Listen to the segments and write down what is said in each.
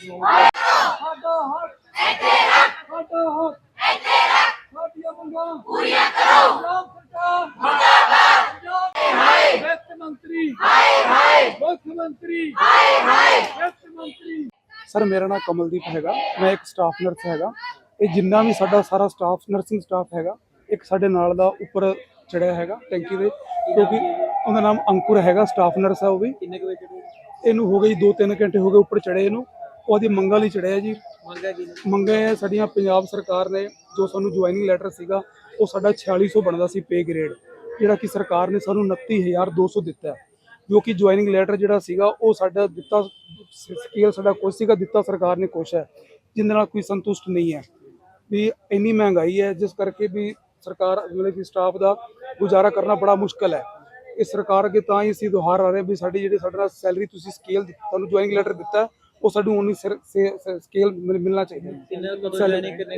ਸਾਡਾ ਹੱਕ ਇੱਥੇ ਰੱਖ ਸਾਡਾ ਹੱਕ ਇੱਥੇ ਰੱਖ ਸਾਡੀਆਂ ਮੰਗਾਂ ਪੂਰੀਆਂ ਕਰੋ ਪੰਜਾਬ ਸਰਕਾਰ ਮੁਰਦਾਬਾਦ ਹਾਏ ਵਿੱਤ ਮੰਤਰੀ ਹਾਏ ਹਾਏ ਮੁੱਖ ਮੰਤਰੀ ਹਾਏ ਹਾਏ ਵਿੱਤ ਮੰਤਰੀ ਸਰ, ਮੇਰਾ ਨਾਮ ਕਮਲਦੀਪ ਹੈਗਾ। ਮੈਂ ਇੱਕ ਸਟਾਫ ਨਰਸ ਹੈਗਾ। ਇਹ ਜਿੰਨਾ ਵੀ ਸਾਡਾ ਸਾਰਾ ਸਟਾਫ ਨਰਸਿੰਗ ਸਟਾਫ ਹੈਗਾ, ਇੱਕ ਸਾਡੇ ਨਾਲ ਦਾ ਉੱਪਰ ਚੜਿਆ ਹੈਗਾ ਟੈਂਕੀ ਦੇ ਕਿਉਂਕਿ ਉਹਦਾ ਨਾਮ ਅੰਕੁਰ ਹੈਗਾ ਸਟਾਫ ਨਰਸ ਹੈ ਉਹ ਵੀ ਕਿੰਨੇ ਕੁ ਵਜੇ ਚੜ੍ਹੇ? ਇਹਨੂੰ ਹੋ ਗਈ 2-3 ਘੰਟੇ ਹੋ ਗਏ ਉੱਪਰ ਚੜੇ ਇਹਨੂੰ ਉਹਦੀ ਮੰਗਾਂ ਲਈ ਚੜਿਆ ਜੀ ਮੰਗਿਆ ਕੀ ਨੇ? ਮੰਗੇ ਹੈ ਸਾਡੀਆਂ ਪੰਜਾਬ ਸਰਕਾਰ ਨੇ ਜੋ ਸਾਨੂੰ ਜੁਆਇਨਿੰਗ ਲੈਟਰ ਸੀਗਾ ਉਹ ਸਾਡਾ 4600 ਬਣਦਾ ਸੀ ਪੇ ਗ੍ਰੇਡ ਜਿਹੜਾ ਕਿ ਸਰਕਾਰ ਨੇ ਸਾਨੂੰ 29200 ਦਿੱਤਾ ਹੈ। ਜੋ ਕਿ ਜੁਆਇਨਿੰਗ ਲੈਟਰ ਜਿਹੜਾ ਸੀਗਾ ਉਹ ਸਾਡਾ ਦਿੱਤਾ ਸਕੇਲ ਸਾਡਾ ਕੁਛ ਸੀਗਾ ਦਿੱਤਾ ਸਰਕਾਰ ਨੇ ਕੁਛ ਹੈ ਜਿਹਦੇ ਨਾਲ ਕੋਈ ਸੰਤੁਸ਼ਟ ਨਹੀਂ ਹੈ ਵੀ ਇੰਨੀ ਮਹਿੰਗਾਈ ਹੈ ਜਿਸ ਕਰਕੇ ਵੀ ਸਰਕਾਰ ਮਤਲਬ ਕਿ ਸਟਾਫ ਦਾ ਗੁਜ਼ਾਰਾ ਕਰਨਾ ਬੜਾ ਮੁਸ਼ਕਲ ਹੈ। ਇਹ ਸਰਕਾਰ ਅੱਗੇ ਤਾਂ ਹੀ ਅਸੀਂ ਦੁਹਾਰ ਆ ਰਹੇ ਵੀ ਸਾਡੀ ਜਿਹੜੀ ਸਾਡਾ ਸੈਲਰੀ ਤੁਸੀਂ ਸਕੇਲ ਤੁਹਾਨੂੰ ਜੁਆਇਨਿੰਗ ਲੈਟਰ ਦਿੱਤਾ ਉਹ ਸਾਨੂੰ ਉਨੀ ਸਕੇਲ ਮਿਲਣਾ ਚਾਹੀਦਾ ਹੈ। ਕਿੰਨੇ ਕਦੋਂ ਜੁਆਇਨਿੰਗ ਕਿੰਨੇ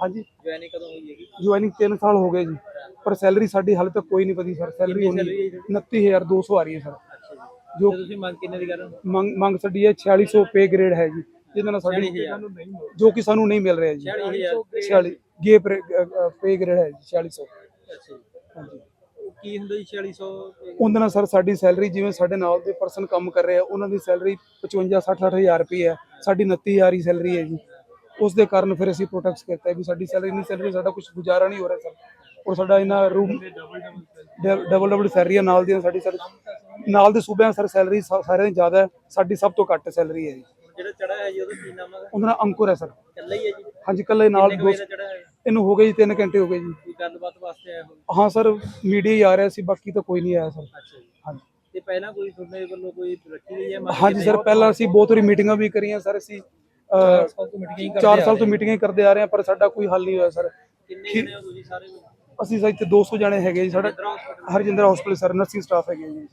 ਹਾਂਜੀ। ਜੁਆਇਨਿੰਗ ਕਦੋਂ ਹੋਈ ਹੈਗੀ ਜੁਆਇਨਿੰਗ 3 ਸਾਲ ਹੋ ਗਏ ਜੀ। ਪਰ ਸੈਲਰੀ ਸਾਡੀ ਹਾਲੇ ਤੱਕ ਕੋਈ ਨਹੀਂ ਵਧੀ ਸਰ ਸੈਲਰੀ ਕਿੰਨੀ ਹੋਣੀ salary ਹੈ 29200 ਆ ਰਹੀ ਹੈ ਸਰ ਜੀ। ਤੁਸੀਂ ਮੰਗ ਕਿੰਨੇ ਦੀ ਕਰ ਰਹੇ ਹੋ? ਮੰਗ ਮੰਗ ਸਾਡੀ ਹੈ 4600 ਪੇ ਗ੍ਰੇਡ ਹੈ ਜੀ। ਜਿਹਦੇ ਨਾਲ ਸਾਡੀ 46,000 ਜੋ ਕਿ ਸਾਨੂੰ ਨਹੀਂ ਮਿਲ ਰਿਹਾ ਜੀ। 46000 46 ਗੇ ਪੇ ਗ੍ਰੇਡ ਹੈ ਜੀ 4600 ਅੱਛਾ ਜੀ। ਹਾਂਜੀ। ਉਹ ਕੀ ਹੁੰਦਾ ਜੀ 4600 ਉਹਦੇ ਨਾਲ ਸਰ ਸਾਡੀ ਸੈਲਰੀ ਜਿਵੇਂ ਸਾਡੇ ਨਾਲ ਦੇ ਪਰਸਨ ਕੰਮ ਕਰ ਰਹੇ ਆ ਉਹਨਾਂ ਦੀ ਸੈਲਰੀ 55 60 ਹਜ਼ਾਰ ਰੁਪਏ ਹੈ। ਸਾਡੀ 29000 ਹੀ ਸੈਲਰੀ ਹੈ ਜੀ। ਉਸ ਦੇ ਕਾਰਨ ਫਿਰ ਅਸੀਂ ਪ੍ਰੋਟੈਕਟ ਹੈ ਵੀ ਸਾਡੀ ਸੈਲਰੀ ਨਹੀਂ ਸੈਲਰੀ ਸਾਡਾ ਕੁਝ ਗੁਜ਼ਾਰਾ ਨਹੀਂ ਹੋ ਰਿਹਾ ਸਰ। ਔਰ ਸਾਡਾ ਇਹਨਾਂ ਰੂਮ ਡਬਲ ਡਬਲ ਸੈਲਰੀਆਂ ਨਾਲ ਦੀਆਂ ਸਾਡੀ ਸਰ ਨਾਲ ਦੇ ਸੂਬਿਆਂ ਸਰ ਸੈਲਰੀ ਸਾਰਿਆਂ ਦੀ ਜ਼ਿਆਦਾ ਹੈ। ਸਾਡੀ ਸਭ ਤੋਂ ਘੱਟ ਸੈਲਰੀ ਹੈ ਜੀ। ਜਿਹੜਾ ਚੜਾ ਹੈ ਜੀ ਉਹਦਾ ਕੀ ਨਾਮ ਹੈ ਉਹਦਾ ਨਾਲ ਅੰਕੁਰ ਹੈ ਸਰ। ਇਕੱਲਾ ਹੀ ਹੈ ਜੀ? ਹਾਂਜੀ ਕੱਲੇ ਨਾਲ ਦੋਸਤ ਇਹਨੂੰ ਹੋ ਗਏ ਜੀ 3 ਘੰਟੇ ਹੋ ਗਏ ਜੀ। ਕੋਈ ਗੱਲਬਾਤ ਵਾਸਤੇ ਆਇਆ ਹੋ ਹਾਂ ਸਰ ਮੀਡੀਆ ਹੀ ਆ ਰਿਹਾ ਸੀ ਬਾਕੀ ਤਾਂ ਕੋਈ ਨਹੀਂ ਆਇਆ ਸਰ। ਅੱਛਾ ਜੀ। ਹਾਂਜੀ। ਤੇ ਪਹਿਲਾਂ ਕੋਈ ਤੁਹਾਡੇ ਵੱਲੋਂ ਕੋਈ ਰੱਖੀ ਗਈ ਹੈ? ਹਾਂਜੀ ਸਰ ਪਹਿਲਾਂ ਅਸੀਂ ਬਹੁਤ ਵਾਰੀ ਮੀਟਿੰਗਾਂ ਵੀ ਕਰੀਆਂ ਸਰ ਅਸੀਂ ਅਹ, ਸਭ ਤੋਂ ਮੀਟਿੰਗ ਹੀ 4 ਸਾਲ ਤੋਂ ਮੀਟਿੰਗਾਂ ਹੀ ਕਰਦੇ ਆ ਰਹੇ ਹਾਂ ਪਰ ਸਾਡਾ ਕੋਈ ਹੱਲ ਨਹੀਂ ਹੋਇਆ ਸਰ। ਕਿੰਨੇ ਜਣੇ ਹੋ ਤੁਸੀਂ ਸਾਰੇ? ਅਸੀਂ ਸਰ ਇੱਥੇ 200 ਜਣੇ ਹੈਗੇ ਜੀ ਸਾਡਾ Harjinder hospital sir nursing staff ਹੈਗੇ ਜੀ।